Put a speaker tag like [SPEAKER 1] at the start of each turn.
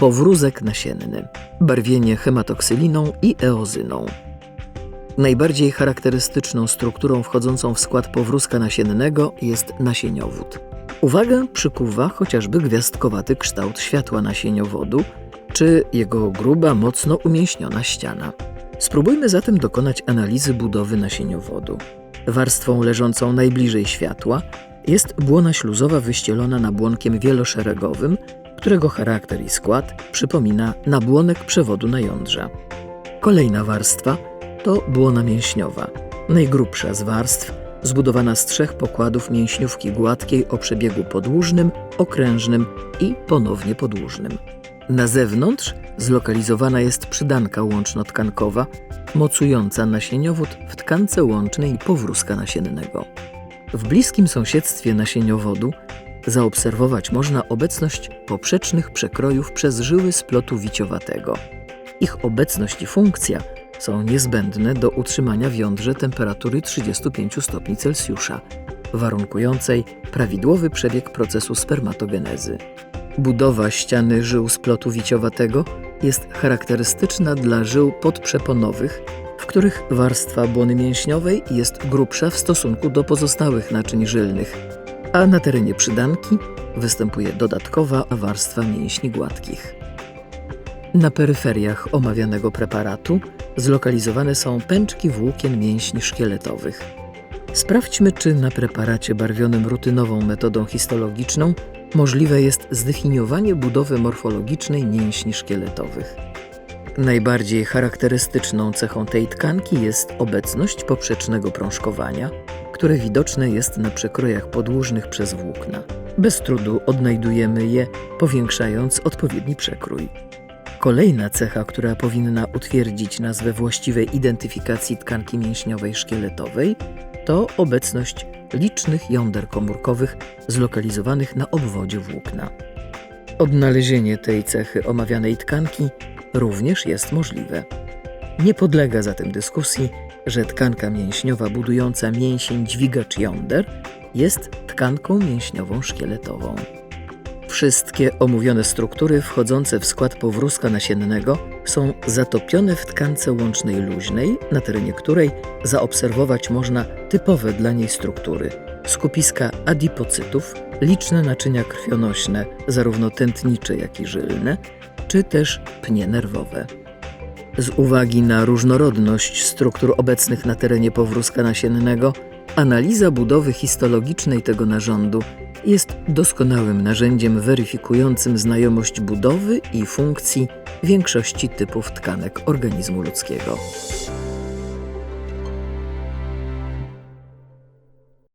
[SPEAKER 1] powrózek nasienny, barwienie hematoksyliną i eozyną. Najbardziej charakterystyczną strukturą wchodzącą w skład powrózka nasiennego jest nasieniowód. Uwagę przykuwa chociażby gwiazdkowaty kształt światła nasieniowodu czy jego gruba, mocno umięśniona ściana. Spróbujmy zatem dokonać analizy budowy nasieniowodu. Warstwą leżącą najbliżej światła jest błona śluzowa wyścielona nabłonkiem wieloszeregowym, którego charakter i skład przypomina nabłonek przewodu na jądrza. Kolejna warstwa to błona mięśniowa, najgrubsza z warstw, zbudowana z trzech pokładów mięśniówki gładkiej o przebiegu podłużnym, okrężnym i ponownie podłużnym. Na zewnątrz zlokalizowana jest przydanka łączno-tkankowa, mocująca nasieniowód w tkance łącznej powrózka nasiennego. W bliskim sąsiedztwie nasieniowodu zaobserwować można obecność poprzecznych przekrojów przez żyły splotu wiciowatego. Ich obecność i funkcja są niezbędne do utrzymania w jądrze temperatury 35 stopni Celsjusza, warunkującej prawidłowy przebieg procesu spermatogenezy. Budowa ściany żył splotu wiciowatego jest charakterystyczna dla żył podprzeponowych, w których warstwa błony mięśniowej jest grubsza w stosunku do pozostałych naczyń żylnych, a na terenie przydanki występuje dodatkowa warstwa mięśni gładkich. Na peryferiach omawianego preparatu zlokalizowane są pęczki włókien mięśni szkieletowych. Sprawdźmy, czy na preparacie barwionym rutynową metodą histologiczną możliwe jest zdefiniowanie budowy morfologicznej mięśni szkieletowych. Najbardziej charakterystyczną cechą tej tkanki jest obecność poprzecznego prążkowania, które widoczne jest na przekrojach podłużnych przez włókna. Bez trudu odnajdujemy je, powiększając odpowiedni przekrój. Kolejna cecha, która powinna utwierdzić nas we właściwej identyfikacji tkanki mięśniowej szkieletowej, to obecność licznych jąder komórkowych zlokalizowanych na obwodzie włókna. Odnalezienie tej cechy omawianej tkanki również jest możliwe. Nie podlega zatem dyskusji, że tkanka mięśniowa budująca mięsień dźwigacz jąder jest tkanką mięśniową szkieletową. Wszystkie omówione struktury wchodzące w skład powrózka nasiennego są zatopione w tkance łącznej luźnej, na terenie której zaobserwować można typowe dla niej struktury: skupiska adipocytów, liczne naczynia krwionośne, zarówno tętnicze, jak i żylne, czy też pnie nerwowe. Z uwagi na różnorodność struktur obecnych na terenie powrózka nasiennego, analiza budowy histologicznej tego narządu jest doskonałym narzędziem weryfikującym znajomość budowy i funkcji większości typów tkanek organizmu ludzkiego.